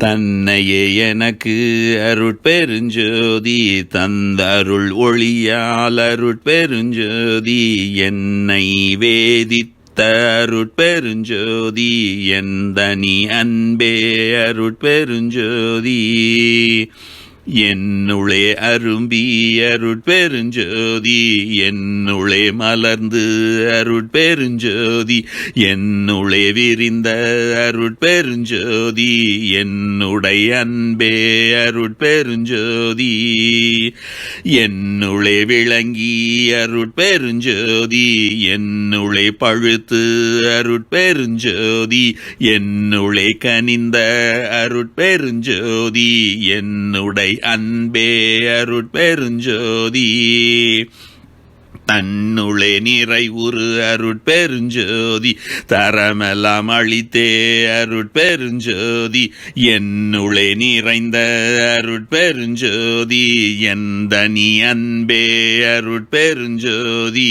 தன்னையே எனக்கு அருட்பெருஞ்சோதி தந்தருள் ஒளியால் அருட்பெருஞ்சோதி என்னை வேதித்த அருட்பெருஞ்சோதி எந்தனி அன்பே அருட்பெருஞ்சோதி. என்னுளே அரும்பி அருட்பெருஞ்சோதி என்னுளே மலர்ந்து அருட்பெருஞ்சோதி என்னுளே விரிந்த அருட்பெருஞ்சோதி என்னுடைய அன்பே அருட்பெருஞ்சோதி என்னுளே விளங்கி அருட்பெருஞ்சோதி என்னுளே பழுத்து அருட்பெருஞ்சோதி என்னுளே கனிந்த அருட்பெருஞ்சோதி என்னுடைய அன்பே அருட்பெருஞ்சோதி. தன்னுளே நிறைவுறு அருட்பெருஞ்சோதி. தரமெல்லாம் அழித்தே அருட்பெருஞ்சோதி. என்னுளே நிறைந்த அருட்பெருஞ்சோதி. எந்த நீ அன்பே அருட்பெருஞ்சோதி.